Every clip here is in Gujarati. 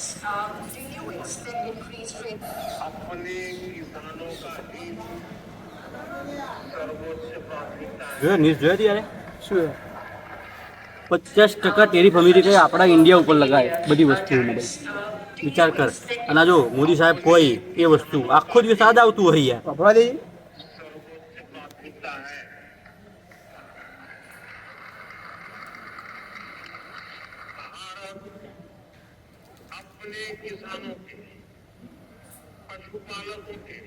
rates? Um, do you expect increased rates? જો ન્યૂઝ જોયો ત્યારે શું? પચાસ ટકા ટેરિફ અમેરિકાએ આપણા ઇન્ડિયા ઉપર લગાય બધી વસ્તુઓને um, વિચાર કર. અને જો મોદી સાહેબ કોઈ એ વસ્તુ. આખો દિવસ યાદ આવતું હોય યાર. अपने किसानों के पशुपालकों के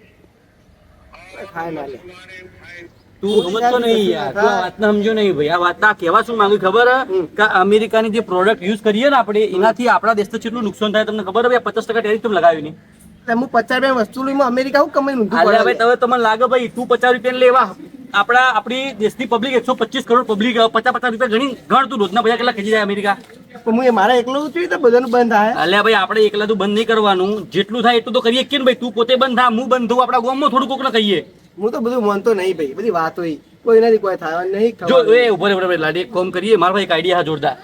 और खाए ना ले। मछुआरे भाई તું સમજતો નહીં યાર તું આ વાતને સમજો નહીં ભાઈ આ વાત આ કહેવા શું માંગુ ખબર હે? કે અમેરિકાની જે પ્રોડક્ટ યુઝ કરીએ ને આપણે એનાથી આપણા દેશને કેટલું નુકસાન થાય તમને ખબર હવે પચાસ ટકા ટેરિફ તમે લગાવી નહીં એટલે હું પચાસ રૂપિયા વસ્તુ લઈને અમેરિકા હું કમાઈને ઊંધું અલ્યા ભાઈ પડે તમે તમને લાગે ભાઈ તું પચાસ રૂપિયા લેવા આપણા આપણી દેશની પબ્લિક એકસો પચીસ કરોડ પબ્લિક પચાસ પચાસ રૂપિયા ગણી ગણ તું રોજના પૈસા કેટલા ખેંચી જાય અમેરિકા પણ હું એ મારા એકલું છું તો બધાનું બંધ થાય. અલ્યા ભાઈ આપણે એકલા તું બંધ નહીં કરવાનું. જેટલું થાય એટલું તો કરીએ. કે ભાઈ? તું પોતે બંધ થા હું બંધ થઉં. આપણા ગામમાં થોડું કોક કહીએ. હું તો બધું માનતો નહીં ભાઈ બધી વાત હોય. કોઈ નથી કોઈ થાય નહીં જો એ ઊભો રે લાડી એક કોમ કરીએ. મારા ભાઈ એક આઈડિયા જોરદાર.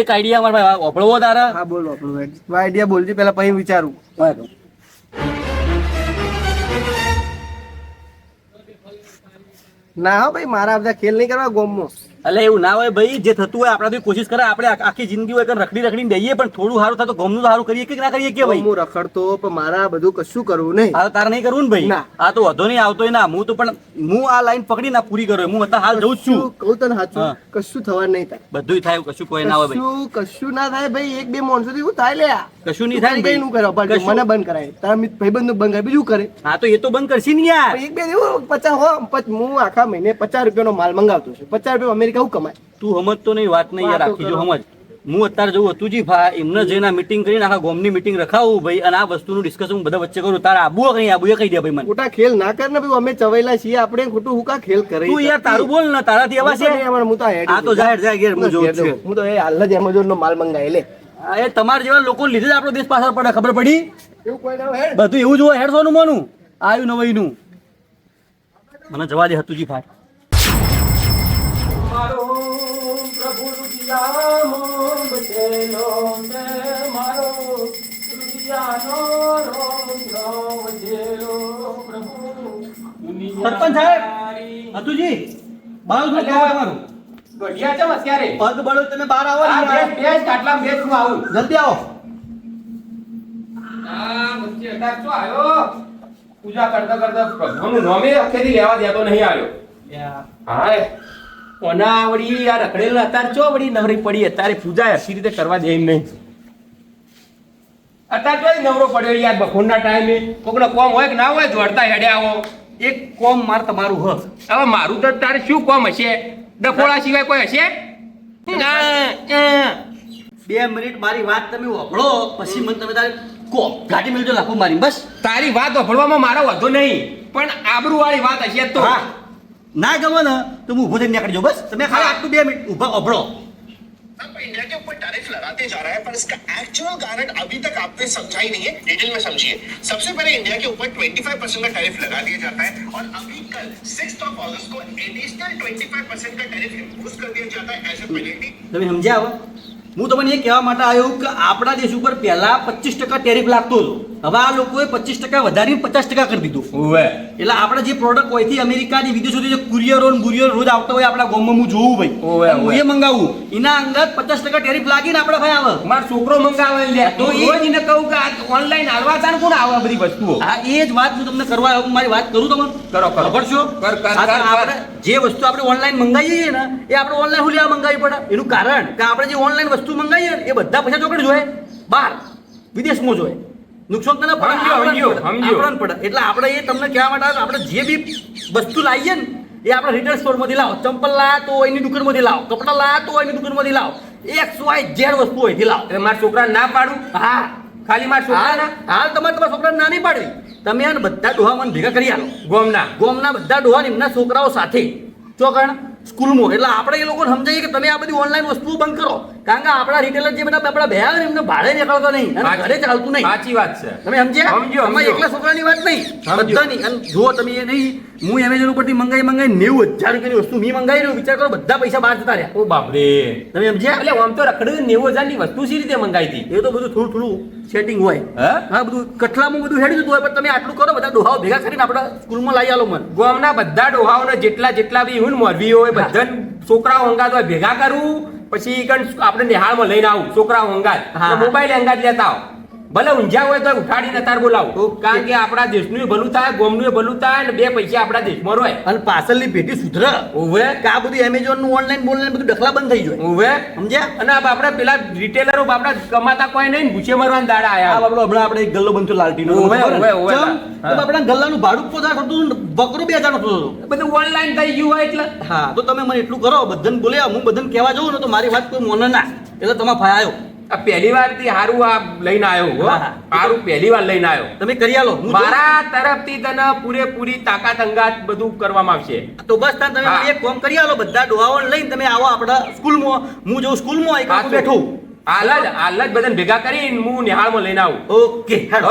એક આઈડિયા મારા ભાઈ ઓપળવો તારા? હા બોલો આપણું આઈડિયા બોલજી પેલા પછી વિચારું. ના હો ભાઈ મારા બધા ખેલ નહીં કરવા ગોમમાં. એટલે એવું ના હોય ભાઈ જે થતું હોય આપણાથી કોશિશ કરે આપણે આખી જિંદગી હોય રખડી રખડીને દઈએ પણ થોડું સારું થાય ગમનું સારું કરીએ કે ના કરીએ કે ભાઈ? હું રખડતો પણ મારા બધું કશું કરવું નહીં. આ તારે નહીં કરવું ને ભાઈ? આ તો વધો નહીં આવતો ના હું તો પણ હું આ લાઈન પકડી ના પૂરી કર્યો. હું અત્યારે હાલ જઉં છું. કહું તને સાચું કશું થવાનું નહીં થાય. બધું થાય કશું કોઈ ના હોય ભાઈ. કશું ના થાય ભાઈ એક બે માણસો થી થાય લે કશું નહીં થાય ભાઈ કઈ નું કરો પણ મને બંધ કરાય. તારા ભાઈબંધ બંધ કરે બીજું કરે. હા તો એ તો બંધ કરશે ને યાર. એક બે એવું પચાસ હો હું આખા મહિને પચાસ રૂપિયાનો માલ મંગાવતો છું. પચાસ રૂપિયા અમેરિકા હું કમાય. તું સમજતો નહીં વાત નહીં યાર આખી જો સમજ. હું અત્યારે જવું હતું જી ભા એમને જઈને મીટિંગ કરીને આખા ગામની મીટિંગ રખાવું ભાઈ અને આ વસ્તુનું ડિસ્કશન હું બધા વચ્ચે કરું તારા આબુ કઈ આબુ એ કહી દે ભાઈ મને. ખોટા ખેલ ના કર ને ભાઈ અમે ચવાયેલા છીએ આપણે ખોટું હુકા ખેલ કરે? તું યાર તારું બોલ ને તારાથી એવા છે. હું તો આ તો જાહેર જાય ઘેર હું જોઉં છું. હું તો એ હાલ જ એમેઝોન નો માલ મંગાવી લે. એ તમારા જેવા લોકો લીધે જ આપણો દેશ પાછળ પડે ખબર પડી? એવું કોઈ ના હેડ બધું એવું જ હોય હેડ સોનું મોનું? આયુ નવાઈનું. મને જવા દે હતું જી ભાઈ. સરપંચ સાહેબ અતુજી બાળો શું કહેવાય તમારું ગઢિયા છે અત્યારે? પદ બળો તમે બહાર આવો બેસ બેસ કાટલા બે હું આવું. જલ્દી આવો. આ વચ્ચે અટાક શું આવ્યો? પૂજા કરતા કરતા પ્રભુનું નામે અખેરી લેવા દેતો નહીં આવ્યો. હા કોના વળી આ રખડેલ અત્યારે ચો વળી નવરી પડી? અત્યારે પૂજા હસી રીતે કરવા દે એમ નહીં. અત્યારે તો નવરો પડ્યો યાર બપોરના ટાઈમે. કોકનો કોમ હોય કે ના હોય દોડતા હેડે આવો એક કોમ માર તમારું હ. હવે મારું તો તારે શું કોમ હશે? ડફોળા સિવાય કોઈ હશે. બે મિનિટ મારી વાત તમે વભળો પછી મને તમે તારે કોમ. ગાડી મિલજો લાખો મારી, બસ. તારી વાત વભળવામાં મારો વધો નહીં. પણ આબરૂ વાળી વાત હશે તો. હા. ના ગમે ને તો હું ઊભો થઈને નીકળી જાઉં બસ તમે ખાલી આટલું બે મિનિટ ઊભા વભળો अब इंडिया के ऊपर टैरिफ लगाते जा रहा है पर इसका एक्चुअल कारण अभी तक आपने समझा ही नहीं है डिटेल में समझिए सबसे पहले इंडिया के ऊपर 25 परसेंट का टैरिफ लगा दिया जाता है और अभी कल सिक्स ऑफ अगस्त को एडिशनल 25 परसेंट का टैरिफ इम्पोज कर दिया जाता है एज ए पेनल्टी તમે સમજ્યા હવે હું તમને એ કહેવા માટે આવ્યો કે આપણા દેશ ઉપર પહેલા પચીસ ટકા ટેરિફ લાગતો હતો. હવે આ લોકોએ પચીસ ટકા વધારીને પચાસ ટકા કરી દીધું. એટલે આપણે જે પ્રોડક્ટ હોયથી અમેરિકાની સુધી જે કુરિયરો ને બુરિયરો રોજ આવતા હોય આપણા ગામમાં હું જોઉં ભાઈ. હું એ મંગાવું. એના અંદર પચાસ ટકા ટેરિફ લાગીને આપડે ભાઈ આવે. મારો છોકરો મંગાવે લે. તો એ- જ એને કહું કે આ ઓનલાઈન હાલવા તાર કોણ આવે બધી વસ્તુઓ? હા એ જ વાત હું તમને કરવા આવ્યો. મારી વાત કરું તમને. કરો, કરો. ખબર છો. આપણે જે વસ્તુ આપણે ઓનલાઈન મંગાવીએ ને એ આપણે ઓનલાઈન હું લેવા મંગાવી પડે. એનું કારણ કે આપણે જે ઓનલાઈન વસ્તુ મંગાવીએ ને એ બધા પૈસા ચોકડ જોઈએ બહાર. વિદેશમાં જોઈએ નુકસાન તને સમજ્યો, પડે, એટલે આપણે એ તમને કહેવા માટે આપણે જે બી વસ્તુ લાવીએ ને એ આપણે રિટેલ સ્ટોરમાંથી લાવો. ચંપલ લાયા તો એની દુકાનમાંથી લાવો. કપડાં લાયા તો એની દુકાનમાંથી લાવો. એક્સ વાય ઝેડ વસ્તુ હોયથી લાવો. એટલે મારા છોકરા ના પાડું? હા. ખાલી મારા છોકરા હાલ તમારે તમારા છોકરા ના નહીં પાડવી. તમે આને બધા ડોહા મને ભેગા કરી આલો. ગોમના. ગોમના બધા ડોહા એમના છોકરાઓ સાથે. ચોકણ. સ્કૂલમાં. એટલે આપણે એ લોકોને સમજાવીએ કે તમે આ બધી ઓનલાઈન વસ્તુઓ બંધ કરો. કારણ કે આપણા રિટેલર જે બધા આપણા ભેગા ને એમને ભાડે નીકળતો નહીં અને ઘરે ચાલતું નહીં. સાચી વાત છે. તમે સમજ્યા? તમારે એકલા છોકરાની વાત નહીં. બધાની. અને જુઓ તમે એ નહીં હું એમેઝોન ઉપરથી મંગાઈ મંગાઈ નેવું હજાર રૂપિયાની વસ્તુ મેં મંગાવી રહ્યો. વિચાર કરો બધા પૈસા બહાર જતા રહ્યા. ઓ બાપરે. તમે સમજ્યા? એટલે આમ તો રખડ્યું નેવું હજારની વસ્તુ સી રીતે મંગાવી હતી? એ તો બધું થોડું થોડું સેટિંગ હોય. હા? બધું કઠલામાં બધું હેડી જતું હોય પણ તમે આટલું કરો બધા ડોહાઓ ભેગા કરીને આપણા સ્કૂલમાં લઈ આલો મને. ગામના બધા ડોહાઓને જેટલા જેટલા બી હું મોરવી હોય બધા છોકરાઓ અંગાત હોય ભેગા કરું પછી આપણે નિહાળમાં લઈને આવું છોકરાઓ અંગાત. હા. મોબાઈલ અંગાત લેતા આવો. ભલે ઊંઝા હોય તો ઉઠાડીને તાર બોલાવો. કારણ કે આપણા દેશનું ભલું થાય ગોમનું ભલું થાય અને બે પૈસા આપણા દેશમાં રહે અને પાછળની પેઢી સુધરે. ઓવે કે આ બધું એમેઝોનનું ઓનલાઈન બોનલાઈન બધું ડખલા બંધ થઈ જાય. ઓવે સમજ્યા? અને આપણે પેલા રિટેલરો આપણા કમાતા કોઈ નહીં ને ભૂસે મરવાના દાડા આયા. બાબડો હમણાં આપણે એક ગલ્લો બનતો લાલટીનો ઓવે, ઓવે, ઓવે. આપણા ગલ્લાનું ભાડું પોતા ને બકરો બે હજાર થતો બધું ઓનલાઈન થઈ ગયું હોય એટલે. હા તો તમે મને એટલું કરો બધાને બોલ્યા હું બધાને કહેવા જાઉં ને તો મારી વાત કોઈ મોને ના. એટલે તમે ભાઈ આવ્યો આ પહેલી વારથી હારું આ લઈને આવ્યો હો. હારું પહેલી વાર લઈને આવ્યો. તમે કરી આલો. મારા તરફથી તને પૂરેપૂરી તાકાત અંગાત બધું કરવામાં આવશે. તો બસ તાન તમે એક કામ કરી આલો. બધા ડોહાઓ લઈને તમે આવો આપણા સ્કૂલમાં. હું જઉં સ્કૂલમાં એક હું બેઠું. હાલ જ હાલ જ બધાને ભેગા કરીને હું નિહાળમાં લઈને આવું. ઓકે હેડો.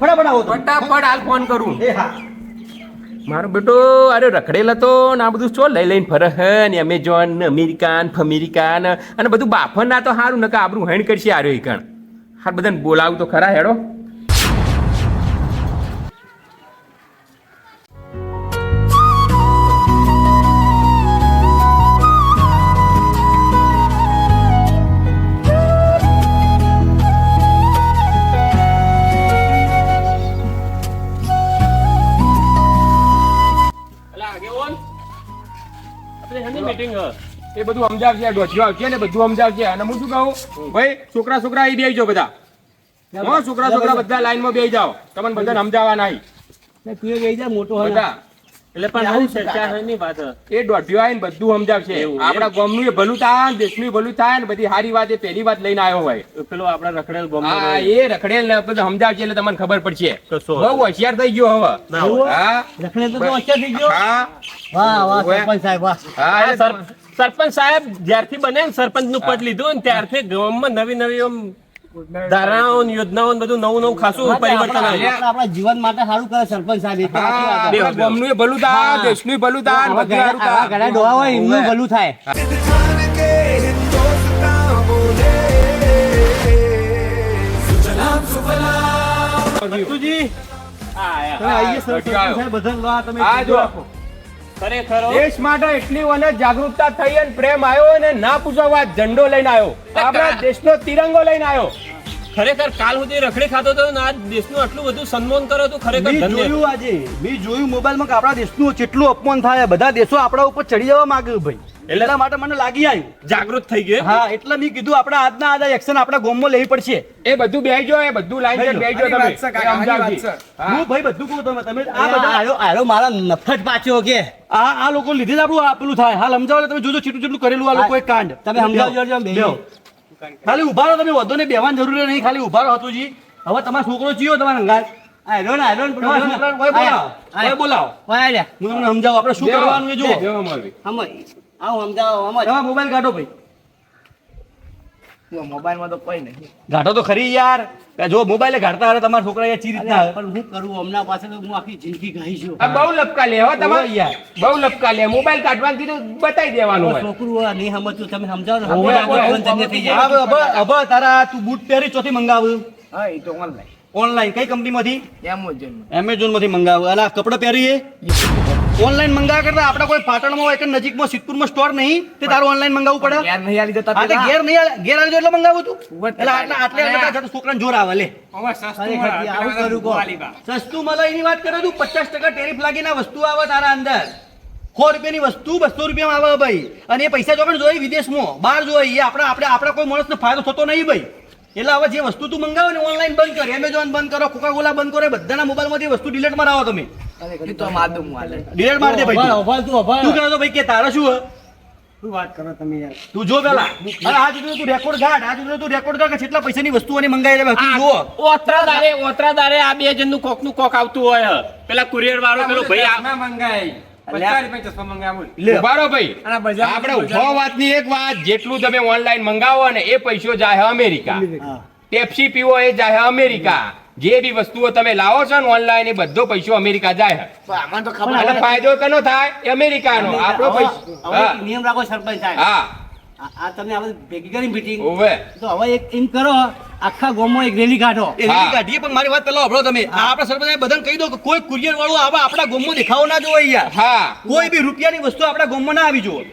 ફટાફટ હાલ ફોન કરું. એ હા. મારો બેટો અરે રખડેલ હતો ને આ બધું ચો લઈ લઈને ફર હે ને એમેઝોન ને અમેરિકાન ફમેરિકાન અને બધું બાફન ના તો સારું નકા આબરું હેણ કરશે આર્યો એ કણ. હાર બધાને બોલાવું તો ખરા હેડો. એ બધું સમજાવશે આ ડોશીઓ આવશે ને બધું સમજાવશે. અને હું શું કહું? ભાઈ છોકરા છોકરા અહીં બેસી જાઓ બધા. હો છોકરા છોકરા બધા લાઈનમાં બેસી જાઓ. તમને બધાને સમજાવવા નહીં. બધા. એટલે પણ આવું ચર્ચા હોયની વાત. એ દોઢિયો આવીને બધું સમજાવશે. આપણા ગામનું એ ભલું થાય દેશનું ભલું થાય ને બધી સારી વાત એ પહેલી વાત લઈને આવ્યો હોય. પેલો આપડા રખડેલ ગોમનો હા એ રખડેલ ને બધું સમજાવશે એટલે તમને ખબર પડશે. બહુ હોશિયાર થઈ ગયો હવે. હા. રખડેલ તો હોશિયાર થઈ ગયો? હા. વાહ વાહ સરપંચ સાહેબ વાહ. હા સરપંચ સાહેબ જ્યારથી બને સરપંચનું પદ લીધું ને ત્યારથી ગામમાં નવી નવી ધારણાઓ યોજનાઓ બધું નવું નવું ખાસું પરિવર્તન આવ્યું. આપણા જીવન માટે સારું કરે સરપંચ સાહેબ ગામનું ભલું થાય દેશનું ભલું થાય ઘણા- આવા થાય. ઘણા ડોહા હોય એમનું ભલું થાય. બધું તમે ખરેખર? દેશ માટે એટલી મને જાગૃતતા થઈ અને પ્રેમ આવ્યો અને ના પૂછો વાત ઝંડો લઈને આવ્યો. આપણા દેશનો તિરંગો લઈને આવ્યો. ખરેખર કાલ સુધી રખડી ખાતો હતો ને આજ દેશનું આટલું બધું સન્માન કરો તો ખરેખર જોયું આજે મેં જોયું મોબાઈલમાં કે આપણા દેશનું કેટલું અપમાન થાય બધા દેશો આપણા ઉપર ચડી જવા માંગે ભાઈ. એટલા માટે મને લાગી આવ્યું જાગૃત થઈ ગયું હા એટલે મેં કીધું આપણે આજના આજે એક્શન આપણે ગામમાં લેવી પડશે. એ બધું બેહજો એ બધું લાઈન બેહજો તમે. સમજાવજી. હું. ભાઈ બધું કહું તમે તમે આ બધા આયો આયો મારા નફત પાછો કે? આ આ લોકો લીધે જ આપણું આ પેલું થાય. હાલ સમજાવો તમે જોજો ચીટું ચીટું કરેલું આ લોકોએ કાંડ. તમે સમજાવજો જો બેહો. ખાલી ઊભા રહો તમે વધુ ને બેવાની જરૂર નહીં ખાલી ઊભા રહો હતુજી. હવે તમારો છોકરો જીયો તમારા અંગાર આયો ને આયો ને તમારા છોકરાને કોઈ બોલાવો. બોલાવો. હું તમને સમજાવું આપણે શું કરવાનું એ જુઓ. આવો સમજાવો તમારા મોબાઈલ કાઢો ભાઈ. મોબાઈલમાં તો કોઈ નહીં. ગાંઠો તો ખરી યાર. જો મોબાઈલે ગાઢતા હારે તમારા છોકરા યાર ચી રીતના પણ હું કરું? હમણાં પાસે તો હું આખી જિંદગી ગઈ છું. બહુ લપકા લે હવે તમારે. યાર. બહુ લપકા લે. મોબાઈલ કાઢવાનું કીધું બતાવી દેવાનું હોય. છોકરું આ નહીં સમજતું તમે સમજાવો ને. થઈ જાય. હવે તારા તું બૂટ પહેરી ચોથી મંગાવ્યું હા એ તો ઓનલાઈન ઓનલાઈન કઈ કંપનીમાંથી? એમેઝોન એમેઝોનમાંથી મંગાવ્યું અને આ કપડાં પહેરીએ? ઓનલાઈન મંગાવ્યા કરતા આપણે કોઈ પાટણમાં હોય કે નજીકમાં સિદ્ધપુરમાં સ્ટોર નહીં તે તારું ઓનલાઈન મંગાવવું પડે. ઘેર નહીં આલી જતા હા તે ઘેર નહીં આલે- ઘેર આવી એટલે મંગાવું તું. એટલે આટલા આટલે આટલા છોકરાને જોર આવે લે. સસ્તું મળે એની વાત કરે તું પચાસ ટકા ટેરિફ લાગીને વસ્તુ આવે તારા અંદર. સો રૂપિયાની વસ્તુ બસો રૂપિયામાં આવે ભાઈ. અને એ પૈસા જો પણ જોઈએ વિદેશમાં. બહાર જોઈએ. આપણે આપણા આપણે આપણે કોઈ માણસને ફાયદો થતો નહીં ભાઈ. એટલે હવે જે વસ્તુ તું મંગાવે ને ઓનલાઈન બંધ કર એમેઝોન બંધ કરો કોકા કોલા બંધ કરો એ બધાના મોબાઈલમાંથી વસ્તુ ડિલીટ મારાવો તમે. ડિલીટ મારી દે ભાઈ તું. કહે તો ભાઈ કે તારે શું વાત કરો તમે યાર? તું જો પેલા. અરે આ સુધી તું રેકોર્ડ ગાઢ આ તું રેકોર્ડ કર કે કેટલા પૈસાની વસ્તુઓની મંગાવી લે તું જો ઓતરા દારે ઓતરા દારે આ બે જણનું કોકનું કોક આવતું હોય પેલા કુરિયર વાળો પેલો ભાઈ આ- ઊભા રહો ભાઈ. આપણે ઊભો વાતની એક વાત જેટલું તમે ઓનલાઈન મંગાવો ને એ પૈસો જાય અમેરિકા. હા. પેપ્સી પીવો એ જાય અમેરિકા. જે બી વસ્તુઓ તમે લાવો છો ને ઓનલાઈન એ બધો પૈસો અમેરિકા જાય ફાયદો કનો થાય? અમેરિકા. અમેરિકાનો આપણો પૈસો. નિયમ રાખો સરપંચ હા. આ આ તમે આપણે ભેગી કરી મીટિંગ ઓવે તો હવે એક એમ કરો આખા ગામમાં એક રેલી કાઢો. એ રેલી કાઢીએ પણ મારી વાત પેલા સાંભળો તમે. આ આપણા સરપંચ બધાને કહી દો કે કોઈ કુરિયર વાળું આવા આપણા ગોમમાં દેખાવો ના જોવે યાર હા. કોઈ બી રૂપિયાની વસ્તુ આપણા ગોમમાં ના આવી જોવે.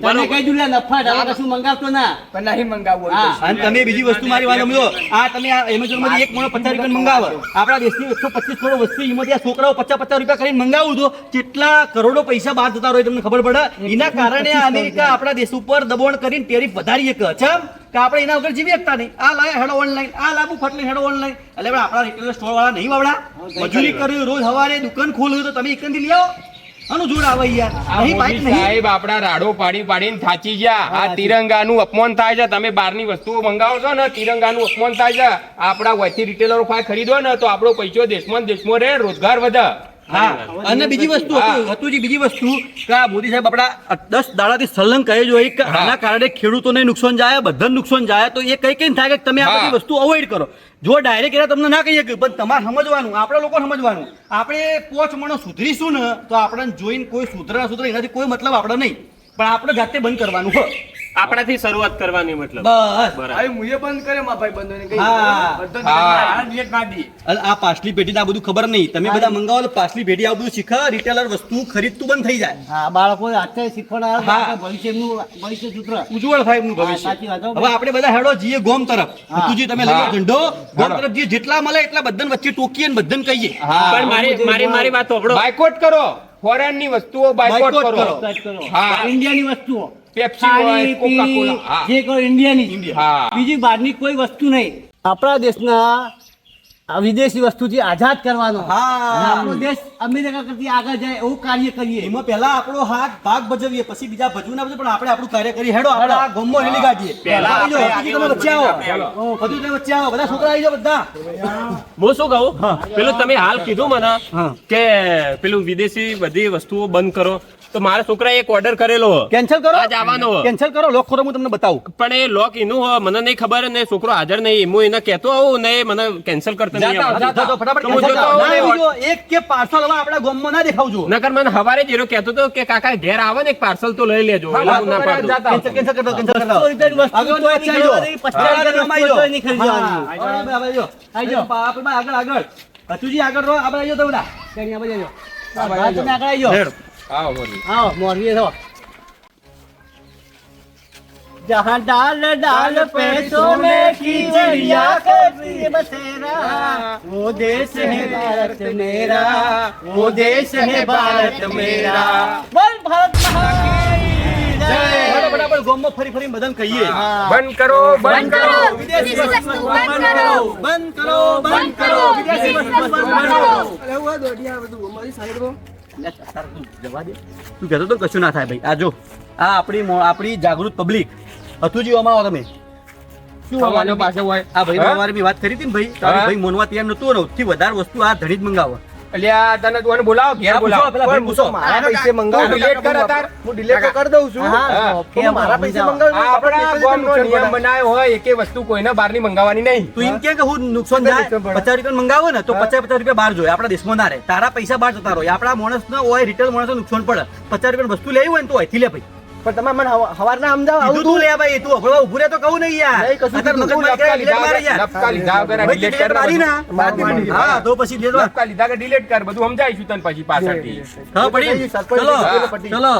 તને કઈ દુલા નફા ડાલા કશું મંગાવતો ના. પણ નહીં મંગાવવું અને તમે બીજી વસ્તુ મારી વાત સમજો આ તમે આ એમેઝોનમાંથી એક મોણો પચાસ રૂપિયા મંગાવો. આપણા દેશની એકસો પચીસ કરોડ વસ્તી એમાંથી આ છોકરાઓ પચાસ પચાસ રૂપિયા કરીને મંગાવું તો કેટલા કરોડો પૈસા બહાર જતા હોય તમને ખબર પડે? એના કારણે અમેરિકા આપણા દેશ ઉપર દબાણ કરીને ટેરિફ વધારી શકે. ચમ કે આપણે એના વગર જીવી શકતા નહીં. આ લાય હેડો ઓનલાઈન આ લાબુ ફટલી હેડો ઓનલાઈન એટલે આપણા રિટેલર સ્ટોર વાળા નહીં વાવડા. મજૂરી કર્યું રોજ સવારે દુકાન ખોલ્યું તો તમે એકંદી લઈ આવો. આનું જોડ આવે યાર. આ બાઈક નહીં. સાહેબ આપણા રાડો પાડી પાડીને થાચી ગયા. આ તિરંગાનું અપમાન થાય છે. તમે બહારની વસ્તુઓ મંગાવો છો ને તિરંગાનું અપમાન થાય છે. આપડા વચ્ચે રિટેલરો પાસે ખરીદો ને તો આપણો પૈસો દેશમાં દેશમાં રહે રોજગાર વધે. હા. અને બીજી વસ્તુ. હતું બીજી વસ્તુ કે આ મોદી સાહેબ આપણા દસ દાડાથી સલંગ કહે જો કે આના કારણે ખેડૂતોને નુકસાન જાય બધાને નુકસાન જાય તો એ કઈ કઈ થાય કે તમે આ બધી વસ્તુ અવોઇડ કરો. જો ડાયરેક્ટ એના તમને ના કહીએ કે પણ તમારે સમજવાનું આપણે લોકો સમજવાનું આપણે પોચ મણો સુધરીશું ને તો આપણને જોઈને કોઈ સુધરા સુધરે એનાથી કોઈ મતલબ આપણે નહીં. પણ આપણે જાતે બંધ કરવાનું હો. આપણાથી શરૂઆત કરવાની મતલબ. બસ. ભાઈ મુએ બંધ કરે માં ભાઈ બંધોને કહી હા. હા. ડિલેટ મારી અલ આ પાછલી પેટી આ બધું ખબર નહીં. તમે બધા મંગાવો પાછલી પેટી આ બધું શીખા રિટેલર વસ્તુ ખરીદતું બંધ થઈ જાય. હા બાળકો આજે શીખવાડા હા. ભવિષ્યનું ભવિષ્ય સૂત્ર ઉજ્જવળ થાય એમનું ભવિષ્ય. સાચી વાત હવે આપણે બધા હેડો જઈએ ગોમ તરફ. તુજી તમે લઈ ઝંડો. ગોમ તરફ જઈએ. જેટલા મળે એટલા બધાને વચ્ચે ટોકીએ ને બધાને કહીએ. પણ મારી મારી મારી વાત સાંભળો. બાયકોટ કરો. ફોરેનની વસ્તુઓ બાયકોટ કરો. હા. ઇન્ડિયા ની વસ્તુઓ. Pepsi Coca Cola. જે કોઈ ઇન્ડિયાની હા. બીજી બહારની કોઈ વસ્તુ નહીં આપણા દેશના વિદેશી વસ્તુથી આઝાદ કરવાનો. હા. આપણો દેશ અમેરિકા કરતી આગળ જાય એવું કાર્ય કરીએ. એમાં પહેલા આપણો હાથ ભાગ ભજવીએ પછી બીજા ભજવું ના ભજવે પણ આપણે આપણું કાર્ય કરી હેડો આપણે આ ગમો રેલી કાઢીએ. પહેલા તમે વચ્ચે આવો. તમે વચ્ચે બધા છોકરા આવી જાઓ બધા. હું શું કહું? પેલું તમે હાલ કીધું મને કે પેલું વિદેશી બધી વસ્તુઓ બંધ કરો. તો મારા છોકરાએ એક ઓર્ડર કરેલો. કેન્સલ કરો? આજ આવવાનો. કેન્સલ કરો? લોક ખોરો હું તમને બતાવું. પણ એ લોક એનું હો, મને નહીં ખબર ને છોકરો હાજર નહીં. હું એને કહેતો આવું ને મને કેન્સલ કરતો ફટાફટ તો. એક કે પાર્સલ હવે આપણા ગોમમાં ના દેખાવજો નકર મને હવારે જ કહેતો હતો કે કાકા ઘેર આવે ને એક પાર્સલ તો લઈ લેજો ના પાડું કેન્સલ કેન્સલ આગળ તો આગળ. તો નહીં ખરીદવાની. આગળ આવી. આવી જાઓ. આપણે આગળ આગળ હતુજી આગળ રહો આપણે આવી તો બધા ત્યાં આ બાજુ તમે આગળ આવી આવો મોદી. આવો, મોરબી રહો. जहाँ डाल डाल पे सोने की चिड़िया करती बसेरा वो देश है भारत मेरा वो देश है भारत मेरा बोल भारत माता की जय ફટાફટ આપણે ગોમમાં ફરી ફરી બધાને કહીએ બંધ કરો બંધ કરો વિદેશી વસ્તુ બંધ કરો. બંધ કરો બંધ કરો વિદેશી વસ્તુ બંધ કરો અરે હું આ દોઢિયા બધું અમારી સાઈડમાં જવા દે તું કહેતો તો કશું ના થાય ભાઈ આ જો આ આપણી મો- આપણી જાગૃત પબ્લિક હતુજી જીવામાં આવો તમે. શું પાસે હોય. આ ભાઈ અમારે વાત કરી હતી ને ભાઈ. મોનવા તૈયાર નતું ને સૌથી વધારે વસ્તુ આ ધણી જ મંગાવો. અલ્યા તને તું બોલાવો ઘેર બોલાવો. પેલા ભાઈ પૂછો. મારા પૈસે મંગાવું તું કર અત્યારે. હું delete તો કરી દઉં છું. મારા પૈસે મંગાવું આપણે આપણા ગામનો નિયમ બનાવ્યો હોય એકે વસ્તુ કોઈને બહારની મંગાવવાની નહીં. તું એમ કે કે હું નુકસાન જાય? નુકસાન પડે. પચાસ રૂપિયા મંગાવો ને તો પચાસ પચાસ રૂપિયા બહાર જોઈએ. આપણા દેશમાં ના રહે. તારા પૈસા બહાર જતા રહો. આપણા માણસ હોય રિટેલ માણસ નુકસાન પડે. પચાસ રૂપિયા વસ્તુ લેવી હોય ને તો અહીંથી લે ભાઈ. પણ તમે મને હવા- હવારના સમજાવો આવું તું. લે ભાઈ તું હવે ઉભું તો કહું નહીં યાર. નહીં, કશું અત્યારે મગજમાં delete મારે યાર. લપકા લીધા વગર delete કર મારી ના. હા તો પછી delete લપકા લીધા કે ડિલીટ કર બધું સમજાવીશું તને પછી પાછળથી. હા પડી. ચલો. ચલો.